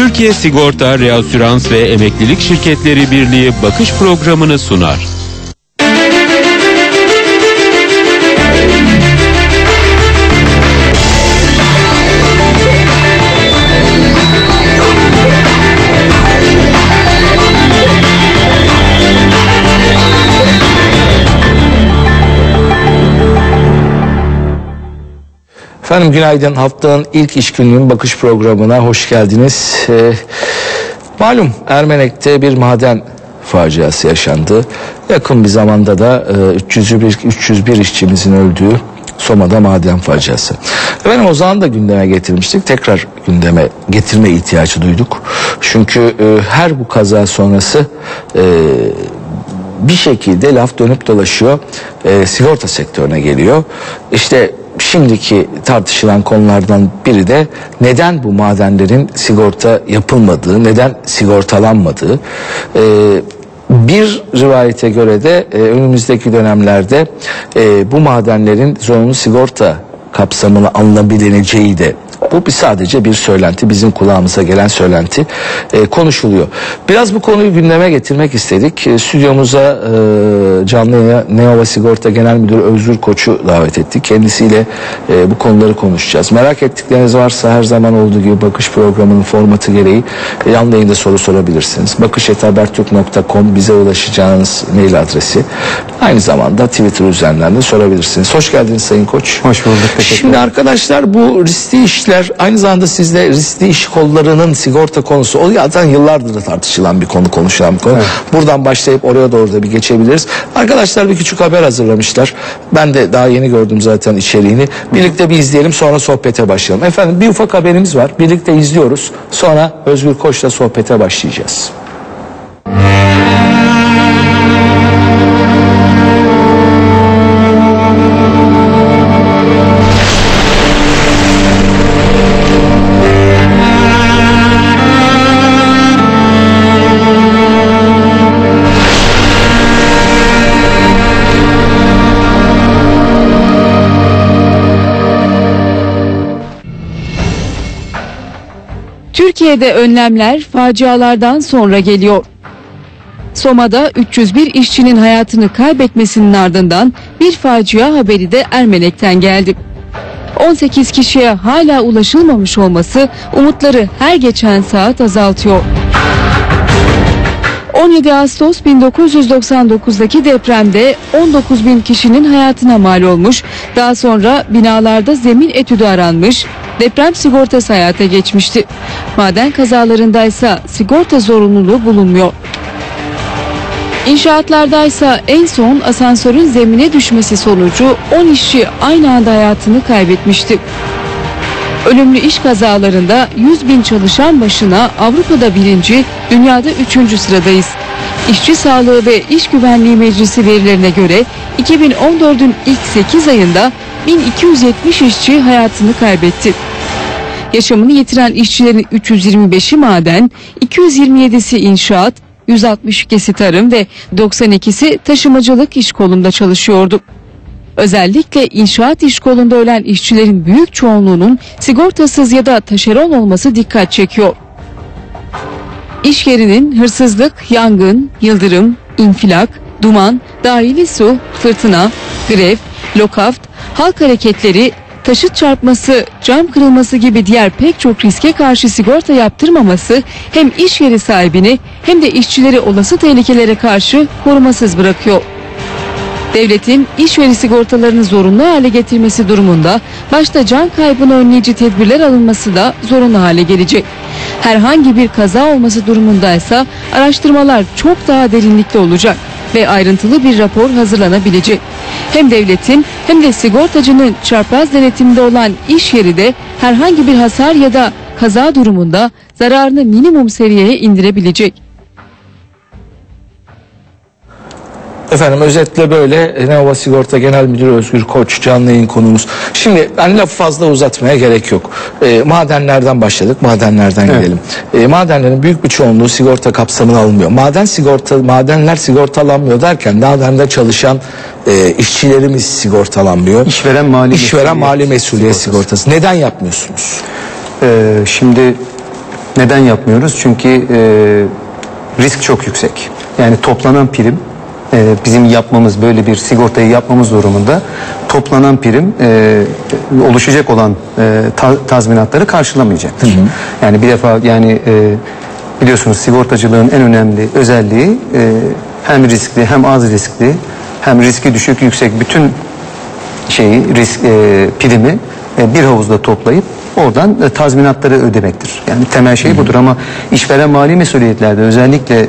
Türkiye Sigorta, Reasürans ve Emeklilik Şirketleri Birliği bakış programını sunar. Efendim günaydın. Haftanın ilk iş gününün bakış programına hoş geldiniz. Ee, malum Ermenek'te bir maden faciası yaşandı. Yakın bir zamanda da e, 301, 301 işçimizin öldüğü Soma'da maden faciası. Efendim o zaman da gündeme getirmiştik. Tekrar gündeme getirme ihtiyacı duyduk. Çünkü e, her bu kaza sonrası e, bir şekilde laf dönüp dolaşıyor e, sigorta sektörüne geliyor. İşte şimdiki tartışılan konulardan biri de neden bu madenlerin sigorta yapılmadığı, neden sigortalanmadığı. E, bir rivayete göre de e, önümüzdeki dönemlerde e, bu madenlerin zorunlu sigorta kapsamına alınabileceği de bu bir sadece bir söylenti bizim kulağımıza gelen söylenti e, konuşuluyor. Biraz bu konuyu gündeme getirmek istedik. E, stüdyomuza e, canlı Neova Sigorta Genel Müdürü Özgür Koç'u davet ettik. Kendisiyle e, bu konuları konuşacağız. Merak ettikleriniz varsa her zaman olduğu gibi bakış programının formatı gereği e, canlı yayında soru sorabilirsiniz. bakış.habertürk.com bize ulaşacağınız mail adresi. Aynı zamanda Twitter üzerinden de sorabilirsiniz. Hoş geldiniz Sayın Koç. Hoş bulduk. Şimdi arkadaşlar bu riskli işler aynı zamanda sizde riskli iş kollarının sigorta konusu o zaten yıllardır da tartışılan bir konu konuşulan bir konu. Buradan başlayıp oraya doğru da bir geçebiliriz. Arkadaşlar bir küçük haber hazırlamışlar. Ben de daha yeni gördüm zaten içeriğini. Birlikte bir izleyelim sonra sohbete başlayalım. Efendim bir ufak haberimiz var. Birlikte izliyoruz. Sonra Özgür Koç'la sohbete başlayacağız. Türkiye'de önlemler facialardan sonra geliyor. Soma'da 301 işçinin hayatını kaybetmesinin ardından bir facia haberi de Ermenek'ten geldi. 18 kişiye hala ulaşılmamış olması umutları her geçen saat azaltıyor. 17 Ağustos 1999'daki depremde 19 bin kişinin hayatına mal olmuş, daha sonra binalarda zemin etüdü aranmış, deprem sigortası hayata geçmişti. Maden kazalarındaysa sigorta zorunluluğu bulunmuyor. İnşaatlardaysa en son asansörün zemine düşmesi sonucu 10 işçi aynı anda hayatını kaybetmişti. Ölümlü iş kazalarında 100 bin çalışan başına Avrupa'da birinci, dünyada üçüncü sıradayız. İşçi Sağlığı ve İş Güvenliği Meclisi verilerine göre 2014'ün ilk 8 ayında 1270 işçi hayatını kaybetti. Yaşamını yitiren işçilerin 325'i maden, 227'si inşaat, 162'si tarım ve 92'si taşımacılık iş kolunda çalışıyordu. Özellikle inşaat iş kolunda ölen işçilerin büyük çoğunluğunun sigortasız ya da taşeron olması dikkat çekiyor. İş yerinin hırsızlık, yangın, yıldırım, infilak, duman, dahili su, fırtına, grev, lokaft, halk hareketleri, taşıt çarpması, cam kırılması gibi diğer pek çok riske karşı sigorta yaptırmaması hem iş yeri sahibini hem de işçileri olası tehlikelere karşı korumasız bırakıyor. Devletin işveri sigortalarını zorunlu hale getirmesi durumunda başta can kaybını önleyici tedbirler alınması da zorunlu hale gelecek. Herhangi bir kaza olması durumundaysa araştırmalar çok daha derinlikli olacak ve ayrıntılı bir rapor hazırlanabilecek. Hem devletin hem de sigortacının çarpaz denetiminde olan iş yeri de herhangi bir hasar ya da kaza durumunda zararını minimum seviyeye indirebilecek. Efendim özetle böyle Nova Sigorta Genel Müdürü Özgür Koç canlı yayın konumuz. Şimdi hani lafı fazla uzatmaya gerek yok. E, madenlerden başladık. Madenlerden Evet. gidelim. E, madenlerin büyük bir çoğunluğu sigorta kapsamına alınmıyor. Maden sigorta madenler sigortalanmıyor derken madende çalışan e, işçilerimiz sigortalanmıyor. İşveren mali İşveren mesuliyet mali mesuliyet sigortası. sigortası. Neden yapmıyorsunuz? Ee, şimdi Neden yapmıyoruz? Çünkü e, risk çok yüksek. Yani toplanan prim e, bizim yapmamız böyle bir sigortayı yapmamız durumunda toplanan prim e, oluşacak olan e, ta- tazminatları karşılamayacaktır. Yani bir defa yani e, biliyorsunuz sigortacılığın en önemli özelliği e, hem riskli hem az riskli hem riski düşük yüksek bütün şeyi risk e, primi bir havuzda toplayıp oradan e, tazminatları ödemektir. Yani temel şey budur ama işveren mali mesuliyetlerde özellikle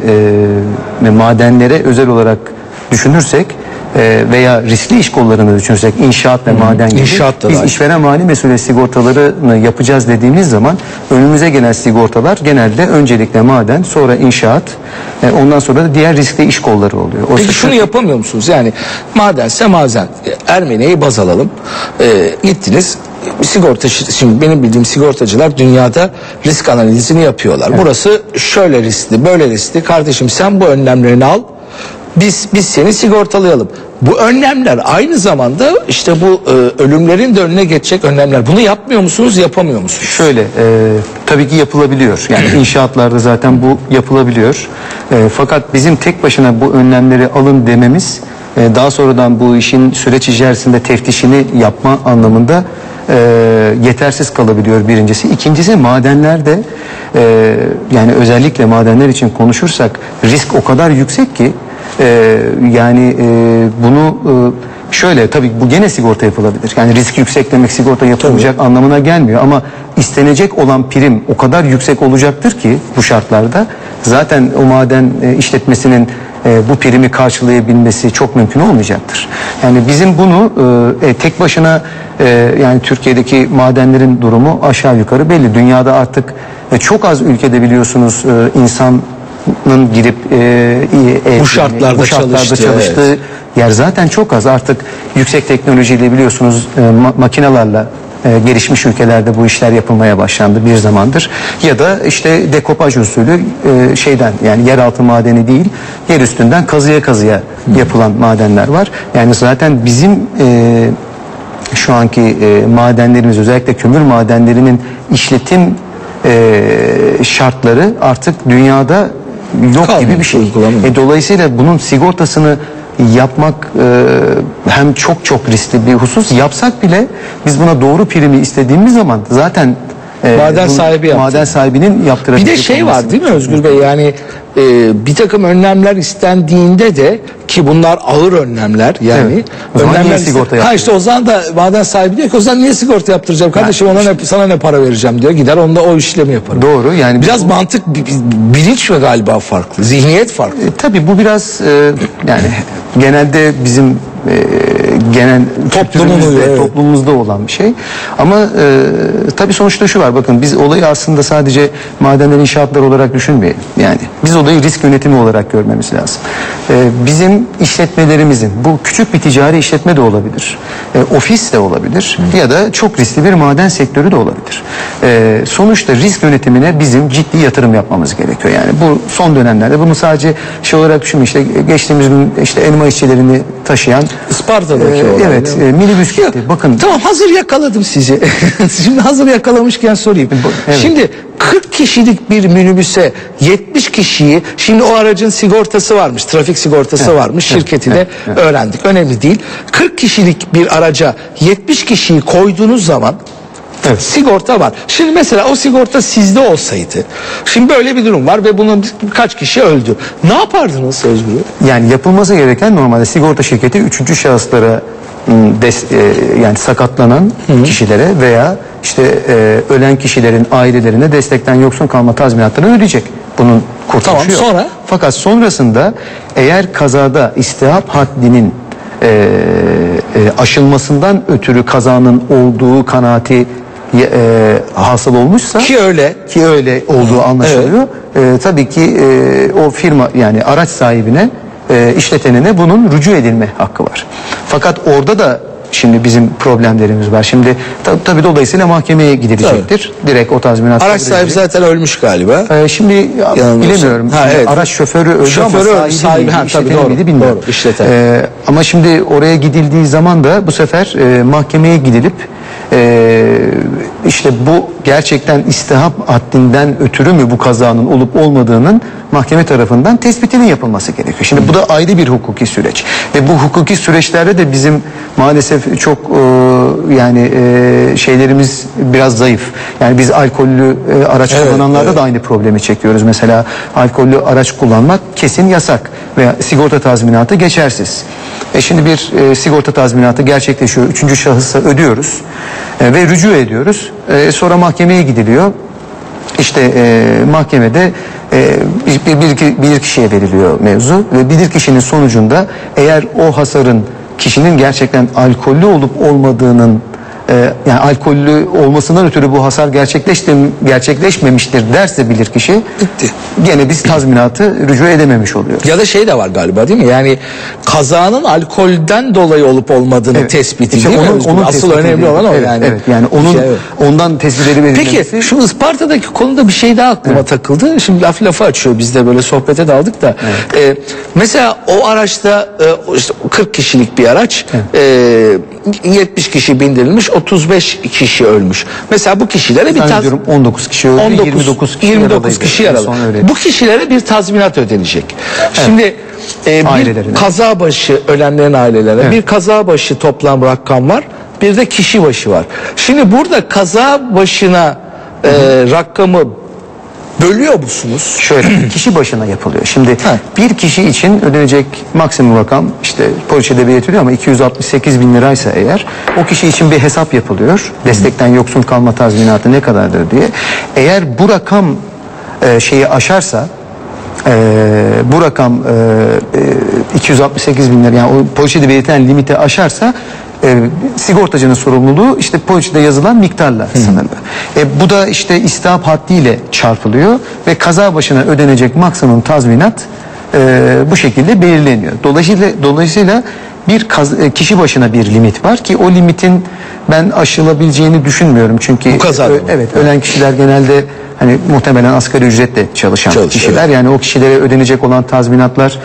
e, madenlere özel olarak düşünürsek e, veya riskli iş kollarını düşünürsek inşaat ve maden gibi İnşaat da biz dahil. işveren mali mesuliyet sigortalarını yapacağız dediğimiz zaman önümüze gelen sigortalar genelde öncelikle maden sonra inşaat e, ondan sonra da diğer riskli iş kolları oluyor. Oysa Peki şunu yapamıyor musunuz? Yani madense maden. Ermeni'yi baz alalım. Ee, gittiniz sigorta şimdi benim bildiğim sigortacılar dünyada risk analizini yapıyorlar. Burası şöyle riskli, böyle riskli. Kardeşim sen bu önlemlerini al. Biz biz seni sigortalayalım. Bu önlemler aynı zamanda işte bu e, ölümlerin de önüne geçecek önlemler. Bunu yapmıyor musunuz, yapamıyor musunuz? Şöyle, e, tabii ki yapılabiliyor. Yani inşaatlarda zaten bu yapılabiliyor. E, fakat bizim tek başına bu önlemleri alın dememiz, e, daha sonradan bu işin süreç içerisinde teftişini yapma anlamında e, yetersiz kalabiliyor birincisi. İkincisi madenlerde, e, yani özellikle madenler için konuşursak risk o kadar yüksek ki, e, yani e, bunu e, şöyle tabii bu gene sigorta yapılabilir. Yani risk yüksek demek sigorta yapılmayacak anlamına gelmiyor ama istenecek olan prim o kadar yüksek olacaktır ki bu şartlarda zaten o maden e, işletmesinin e, bu primi karşılayabilmesi çok mümkün olmayacaktır. Yani bizim bunu e, e, tek başına e, yani Türkiye'deki madenlerin durumu aşağı yukarı belli. Dünyada artık e, çok az ülkede biliyorsunuz e, insan girip e, e, Bu şartlarda bu şartlarda çalıştığı, çalıştığı yer zaten çok az. Artık yüksek teknolojiyle biliyorsunuz e, ma- makinelerle e, gelişmiş ülkelerde bu işler yapılmaya başlandı bir zamandır. Ya da işte dekopaj usulü e, şeyden yani yeraltı madeni değil yer üstünden kazıya kazıya yapılan madenler var. Yani zaten bizim e, şu anki e, madenlerimiz özellikle kömür madenlerinin işletim e, şartları artık dünyada yok Kalmamış, gibi bir şey. E, dolayısıyla bunun sigortasını yapmak e, hem çok çok riskli bir husus. Yapsak bile biz buna doğru primi istediğimiz zaman zaten e, Maden bu- sahibi yaptı. maden sahibinin Bir yaptırabilecek de şey var değil mi Özgür Bey yani e, bir takım önlemler istendiğinde de ki bunlar ağır önlemler yani Evet. O zaman niye sigorta Ha işte o zaman da maden sahibi diyor ki o zaman niye sigorta yaptıracağım kardeşim ona ne, sana ne para vereceğim diyor gider onda o işlemi yaparım. Doğru yani Biraz mantık bi- bi- bilinç mi galiba farklı zihniyet farklı. E, tabii bu biraz e, yani genelde bizim e, genel uyuyor, evet. toplumumuzda olan bir şey. Ama e, tabii sonuçta şu var bakın biz olayı aslında sadece madenler inşaatlar olarak düşünmeyelim. Yani biz olayı risk yönetimi olarak görmemiz lazım. E, bizim işletmelerimizin bu küçük bir ticari işletme de olabilir. E, ofis de olabilir ya da çok riskli bir maden sektörü de olabilir. E, sonuçta risk yönetimine bizim ciddi yatırım yapmamız gerekiyor. Yani bu son dönemlerde bunu sadece şey olarak düşünme işte geçtiğimiz gün işte elma işçilerini taşıyan Isparta'daki e, olay, evet e, minibüs gitti. Bakın Tamam hazır yakaladım sizi. Şimdi hazır yakalamışken sorayım. evet. Şimdi 40 kişilik bir minibüse 70 kişiyi şimdi o aracın sigortası varmış. Trafik sigortası varmış. Şirketi de öğrendik. Önemli değil. 40 kişilik bir araca 70 kişiyi koyduğunuz zaman Evet. sigorta var. Şimdi mesela o sigorta sizde olsaydı. Şimdi böyle bir durum var ve bunun kaç kişi öldü. Ne yapardınız Özgür? Yani yapılması gereken normalde sigorta şirketi üçüncü şahıslara des- e, yani sakatlanan kişilere veya işte e, ölen kişilerin ailelerine destekten yoksun kalma tazminatlarını ödeyecek. Bunun kurtuluşu Tamam, yok. sonra? Fakat sonrasında eğer kazada istihap haddinin e, e, aşılmasından ötürü kazanın olduğu kanaati e, hasıl olmuşsa Ki öyle. ki öyle olduğu anlaşılıyor. Ee, tabii ki e, o firma yani araç sahibine e, işletenine bunun rücu edilme hakkı var. Fakat orada da şimdi bizim problemlerimiz var. Şimdi ta, tabii dolayısıyla mahkemeye gidilecektir. Direkt o tazminat. Araç sahibi edilecek. zaten ölmüş galiba. Ee, şimdi ya, Yanılmıyorsam. bilemiyorum. Ha, evet. Araç şoförü öldü Şoförü ama sahibi, sahibi, miydi, ha, tabii, doğru, miydi bilmiyorum. doğru, işleten. Ee, ama şimdi oraya gidildiği zaman da bu sefer e, mahkemeye gidilip e, işte bu gerçekten istihap haddinden ötürü mü bu kazanın olup olmadığının mahkeme tarafından tespitinin yapılması gerekiyor. Şimdi bu da ayrı bir hukuki süreç ve bu hukuki süreçlerde de bizim maalesef çok e, yani e, şeylerimiz biraz zayıf. Yani biz alkollü e, araç Evet, kullananlarda evet. da aynı problemi çekiyoruz. Mesela alkollü araç kullanmak kesin yasak veya sigorta tazminatı geçersiz. E şimdi bir e, sigorta tazminatı gerçekleşiyor. Üçüncü şahısa ödüyoruz e, ve rücu ediyoruz. E, sonra mahkemeye gidiliyor. İşte e, mahkemede e, bir, bir, bir, kişiye veriliyor mevzu ve bir kişinin sonucunda eğer o hasarın kişinin gerçekten alkollü olup olmadığının e, yani alkollü olmasından ötürü bu hasar gerçekleşti, gerçekleşmemiştir derse bilir kişi Bitti. gene biz tazminatı rücu edememiş oluyoruz. Ya da şey de var galiba değil mi? Yani kazanın alkolden dolayı olup olmadığını Evet. tespiti İşte değil onun- onun Asıl önemli olan o Evet, yani. Evet yani onun Şey, evet. ondan tespitleri verilmesi. Peki şu Isparta'daki konuda bir şey daha aklıma takıldı. Şimdi laf lafı açıyor biz de böyle sohbete daldık da. Ee, mesela o araçta e, işte 40 kişilik bir araç e, 70 kişi bindirilmiş 35 kişi ölmüş. Mesela bu kişilere bir taz... Zannediyorum 19 kişi öldü, 19, 29 kişi 29 yaralıydı. kişi yaralı. Bu kişilere bir tazminat ödenecek. Şimdi e, bir Ailelerine. kaza başı ölenlerin ailelerine bir kaza başı toplam rakam var. Bir de kişi başı var. Şimdi burada kaza başına e, rakamı bölüyor musunuz? Şöyle kişi başına yapılıyor. Şimdi Ha. bir kişi için ödenecek maksimum rakam işte poliçede belirtiliyor ama 268 bin liraysa eğer o kişi için bir hesap yapılıyor. Destekten yoksun kalma tazminatı ne kadardır diye. Eğer bu rakam e, şeyi aşarsa e, bu rakam e, e, 268 bin lira yani o poliçede belirtilen limiti aşarsa e, sigortacının sorumluluğu işte poliçede yazılan miktarla sınırlı. E, bu da işte istihap haddiyle çarpılıyor ve kaza başına ödenecek maksimum tazminat e, bu şekilde belirleniyor. Dolayısıyla dolayısıyla bir kaz- e, kişi başına bir limit var ki o limitin ben aşılabileceğini düşünmüyorum çünkü Bu kazada ö- mı? evet ölen kişiler genelde hani muhtemelen asgari ücretle çalışan Çalışıyor, kişiler yani o kişilere ödenecek olan tazminatlar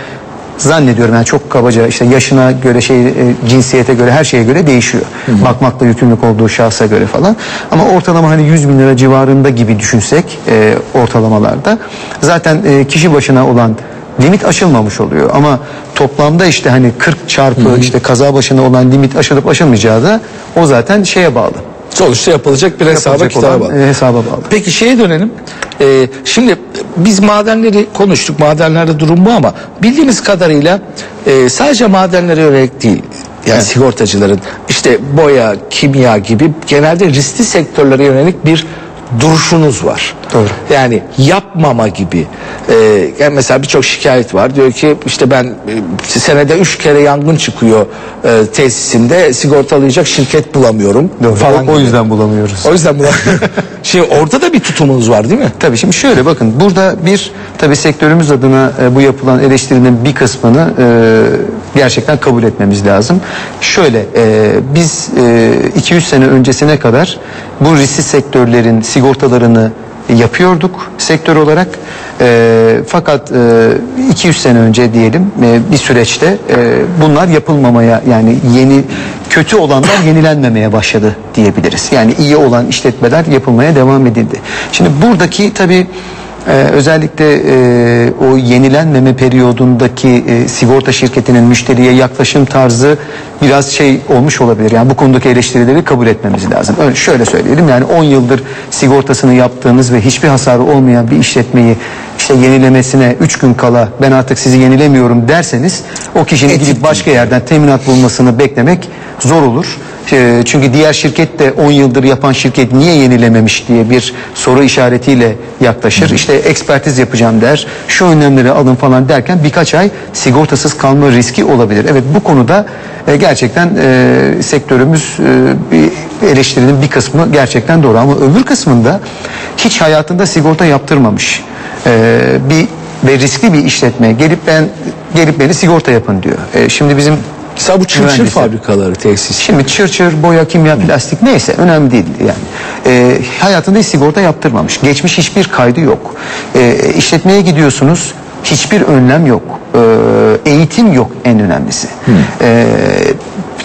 zannediyorum yani çok kabaca işte yaşına göre şey e, cinsiyete göre her şeye göre değişiyor. Bakmakla yükümlülük olduğu şahsa göre falan. Ama ortalama hani 100 bin lira civarında gibi düşünsek e, ortalamalarda zaten e, kişi başına olan limit aşılmamış oluyor. Ama toplamda işte hani 40 çarpı işte kaza başına olan limit aşılıp aşılmayacağı da o zaten şeye bağlı. Sonuçta yapılacak bir hesaba Yapılacak kitaba olan, bağlı. e, hesaba bağlı. Peki şeye dönelim. Ee, şimdi biz madenleri konuştuk. Madenlerde durum bu ama bildiğimiz kadarıyla e, sadece madenlere yönelik değil. Yani sigortacıların işte boya, kimya gibi genelde riskli sektörlere yönelik bir duruşunuz var. Doğru. Yani yapmama gibi. Ee, yani mesela birçok şikayet var. Diyor ki işte ben e, senede üç kere yangın çıkıyor e, tesisimde sigortalayacak şirket bulamıyorum falan. o, o gibi. yüzden bulamıyoruz. O yüzden bu Şimdi orada da bir tutumunuz var değil mi? Tabii şimdi şöyle bakın burada bir tabii sektörümüz adına e, bu yapılan eleştirinin bir kısmını e, gerçekten kabul etmemiz lazım. Şöyle e, biz e, 200 sene öncesine kadar bu riskli sektörlerin sigortalarını yapıyorduk sektör olarak. E, fakat e, 200 sene önce diyelim e, bir süreçte e, bunlar yapılmamaya yani yeni kötü olanlar yenilenmemeye başladı diyebiliriz. Yani iyi olan işletmeler yapılmaya devam edildi. Şimdi buradaki tabii e, özellikle e, o yenilenmeme periyodundaki e, sigorta şirketinin müşteriye yaklaşım tarzı biraz şey olmuş olabilir. Yani bu konudaki eleştirileri kabul etmemiz lazım. Öyle şöyle söyleyelim yani 10 yıldır sigortasını yaptığınız ve hiçbir hasarı olmayan bir işletmeyi işte yenilemesine 3 gün kala ben artık sizi yenilemiyorum derseniz o kişinin gidip başka yerden teminat bulmasını beklemek zor olur. E, Çünkü diğer şirket de 10 yıldır yapan şirket niye yenilememiş diye bir soru işaretiyle yaklaşır. İşte ekspertiz yapacağım der. Şu önlemleri alın falan derken birkaç ay sigortasız kalma riski olabilir. Evet bu konuda e, gerçekten e, sektörümüz e, bir eleştirinin bir kısmı gerçekten doğru ama öbür kısmında hiç hayatında sigorta yaptırmamış e, bir ve riskli bir işletme gelip ben gelip beni sigorta yapın diyor. E, şimdi bizim Mesela bu çırçır Mühendisi. fabrikaları tesis. Şimdi çırçır, boya, kimya, plastik neyse önemli değil yani. Ee, hayatında hiç sigorta yaptırmamış. Geçmiş hiçbir kaydı yok. Ee, işletmeye gidiyorsunuz hiçbir önlem yok. Ee, eğitim yok en önemlisi. Ee,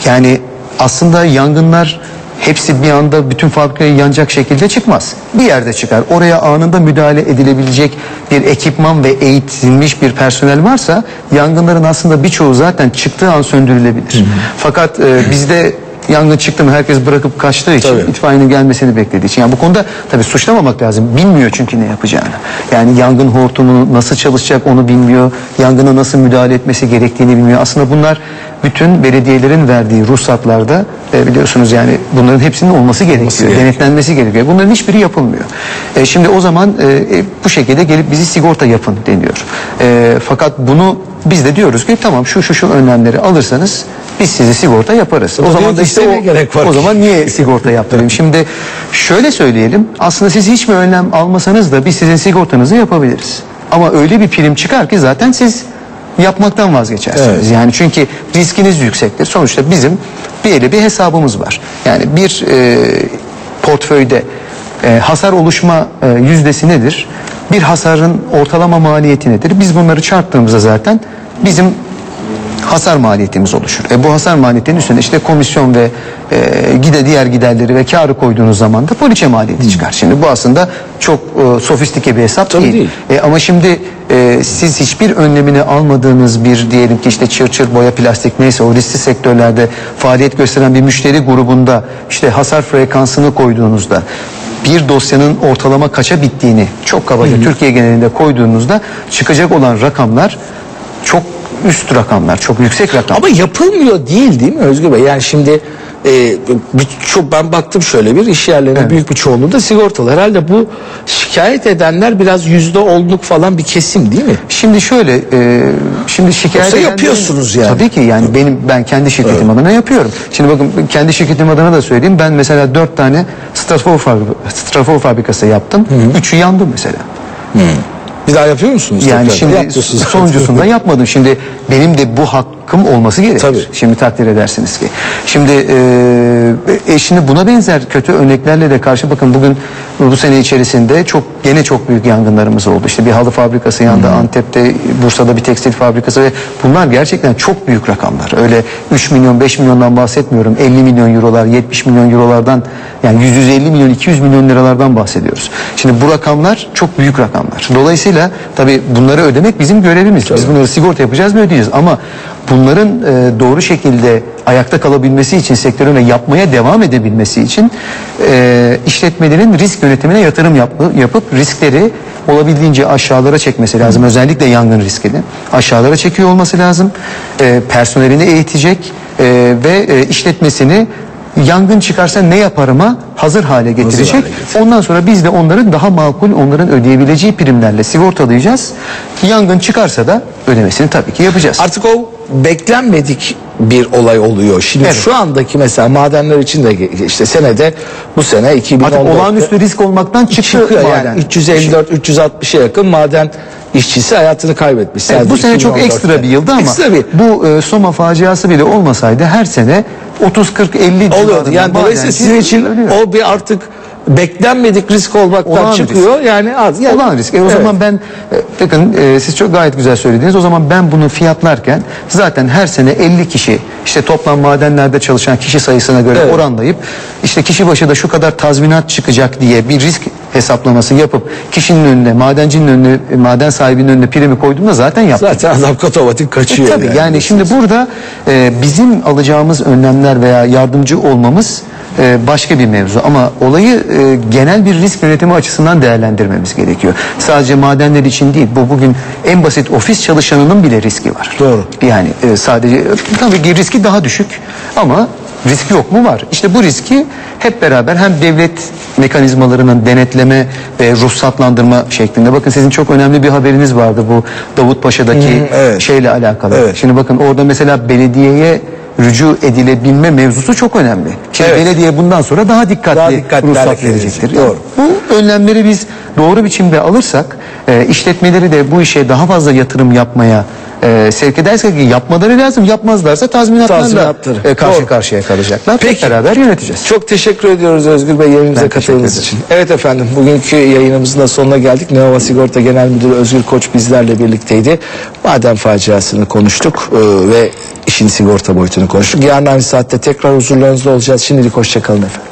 yani aslında yangınlar hepsi bir anda bütün fabrikayı yanacak şekilde çıkmaz. Bir yerde çıkar. Oraya anında müdahale edilebilecek bir ekipman ve eğitilmiş bir personel varsa yangınların aslında birçoğu zaten çıktığı an söndürülebilir. Fakat e, bizde yangın çıktı mı herkes bırakıp kaçtığı için Tabii. itfaiyenin gelmesini beklediği için. Yani bu konuda tabii suçlamamak lazım. Bilmiyor çünkü ne yapacağını. Yani yangın hortumu nasıl çalışacak onu bilmiyor. Yangına nasıl müdahale etmesi gerektiğini bilmiyor. Aslında bunlar bütün belediyelerin verdiği ruhsatlarda e, biliyorsunuz yani bunların hepsinin olması gerekiyor. gerekiyor. Denetlenmesi gerekiyor. Bunların hiçbiri yapılmıyor. E, şimdi o zaman e, e, bu şekilde gelip bizi sigorta yapın deniyor. E, fakat bunu biz de diyoruz ki tamam şu şu şu önlemleri alırsanız biz sizi sigorta yaparız. O O zaman da işte "İşte ne o, gerek var o ki?" zaman niye sigorta yaptırayım? Şimdi şöyle söyleyelim. Aslında siz hiçbir önlem almasanız da biz sizin sigortanızı yapabiliriz. Ama öyle bir prim çıkar ki zaten siz yapmaktan vazgeçersiniz. Evet. Yani çünkü riskiniz yüksektir. Sonuçta bizim belli bir hesabımız var. Yani bir e, portföyde e, hasar oluşma e, yüzdesi nedir? Bir hasarın ortalama maliyeti nedir? Biz bunları çarptığımızda zaten bizim hasar maliyetimiz oluşur. E bu hasar maliyetinin üstüne işte komisyon ve e, gide diğer giderleri ve karı koyduğunuz zaman da poliçe maliyeti çıkar. Şimdi bu aslında çok e, sofistike bir hesap Tabii değil. değil. E, ama şimdi e, siz hiçbir önlemini almadığınız bir diyelim ki işte çır çır boya plastik neyse o riskli sektörlerde faaliyet gösteren bir müşteri grubunda işte hasar frekansını koyduğunuzda bir dosyanın ortalama kaça bittiğini çok kabaca Türkiye genelinde koyduğunuzda çıkacak olan rakamlar çok üst rakamlar, çok yüksek rakamlar. Ama yapılmıyor değil değil mi Özgür Bey? Yani şimdi e, bir, çok ben baktım şöyle bir iş yerlerinin Evet. büyük bir çoğunluğu da sigortalı. Herhalde bu şikayet edenler biraz yüzde onluk falan bir kesim değil mi? Şimdi şöyle, e, şimdi şikayet Yoksa yapıyorsunuz yani. Tabii ki yani benim ben kendi şirketim adına yapıyorum. Şimdi bakın kendi şirketim adına da söyleyeyim. Ben mesela dört tane strafor, fabri- strafor fabrikası yaptım. Üçü yandı mesela. Bir daha yapıyor musunuz? Yani tekrar? şimdi sonuncusunda yapmadım. Şimdi benim de bu hakkım olması gerekir. Tabii. Şimdi takdir edersiniz ki. Şimdi e, e, şimdi buna benzer kötü örneklerle de karşı bakın bugün bu sene içerisinde çok gene çok büyük yangınlarımız oldu. İşte bir halı fabrikası yandı. Antep'te, Bursa'da bir tekstil fabrikası ve bunlar gerçekten çok büyük rakamlar. Öyle 3 milyon 5 milyondan bahsetmiyorum. 50 milyon eurolar, 70 milyon eurolardan yani 150 milyon 200 milyon liralardan bahsediyoruz. Şimdi bu rakamlar çok büyük rakamlar. Dolayısıyla tabii bunları ödemek bizim görevimiz. Biz bunları sigorta yapacağız ve ödeyeceğiz. Ama bunların e, doğru şekilde ayakta kalabilmesi için sektörün yapmaya devam edebilmesi için e, işletmelerin risk yönetimine yatırım yap, yapıp riskleri olabildiğince aşağılara çekmesi lazım. Özellikle yangın riskini aşağılara çekiyor olması lazım. E, personelini eğitecek e, ve e, işletmesini yangın çıkarsa ne yaparıma hazır hale getirecek. hale getirecek. Ondan sonra biz de onların daha makul onların ödeyebileceği primlerle sigortalayacağız. Yangın çıkarsa da ödemesini tabii ki yapacağız. Artık o beklenmedik bir olay oluyor. Şimdi Evet. şu andaki mesela madenler için de işte senede bu sene Artık 2014'te olağanüstü risk olmaktan çıktı çıkıyor maden. yani 354 360'a yakın maden işçisi hayatını kaybetmiş. Evet, bu sene çok 2014'te. ekstra bir yıldı ama Ekstra bir bu e, Soma faciası bile olmasaydı her sene 30 40 50 oluyordu. Yani dolayısıyla madenci sizin için ölüyor. o bir artık beklenmedik risk olmaktan Olağan çıkıyor. Yani az. Yani, Olağan risk. E, o Evet. zaman ben e, bakın e, siz çok gayet güzel söylediniz. O zaman ben bunu fiyatlarken zaten her sene 50 kişi işte toplam madenlerde çalışan kişi sayısına göre Evet. oranlayıp işte kişi başı da şu kadar tazminat çıkacak diye bir risk hesaplaması yapıp kişinin önüne, madencinin önüne, maden sahibinin önüne primi koyduğumda zaten yaptım. zaten adam otomatik kaçıyor. E, tabii yani, şimdi burada e, bizim alacağımız önlemler veya yardımcı olmamız e, başka bir mevzu ama olayı e, genel bir risk yönetimi açısından değerlendirmemiz gerekiyor. Sadece madenler için değil bu bugün en basit ofis çalışanının bile riski var. Doğru. Yani e, sadece e, tabii ki riski daha düşük ama risk yok mu var. İşte bu riski hep beraber hem devlet mekanizmalarının denetleme ve ruhsatlandırma şeklinde. Bakın sizin çok önemli bir haberiniz vardı bu Davutpaşa'daki Hı, evet. şeyle alakalı. Evet. Şimdi bakın orada mesela belediyeye rücu edilebilme mevzusu çok önemli. Şimdi Evet. belediye bundan sonra daha dikkatli, Daha dikkatli ruhsat verecektir. doğru. Bu önlemleri biz doğru biçimde alırsak e, işletmeleri de bu işe daha fazla yatırım yapmaya e, sevk ederse ki yapmaları lazım. Yapmazlarsa tazminatlarla Tazminatları. e, karşı Doğru. karşıya kalacaklar. Peki. Hep beraber yöneteceğiz. Çok teşekkür ediyoruz Özgür Bey yayınımıza Ben katıldığınız için. Evet efendim bugünkü yayınımızın da sonuna geldik. Neova Sigorta Genel Müdürü Özgür Koç bizlerle birlikteydi. Maden faciasını konuştuk e, ve işin sigorta boyutunu konuştuk. Yarın aynı saatte tekrar huzurlarınızda olacağız. Şimdilik hoşçakalın efendim.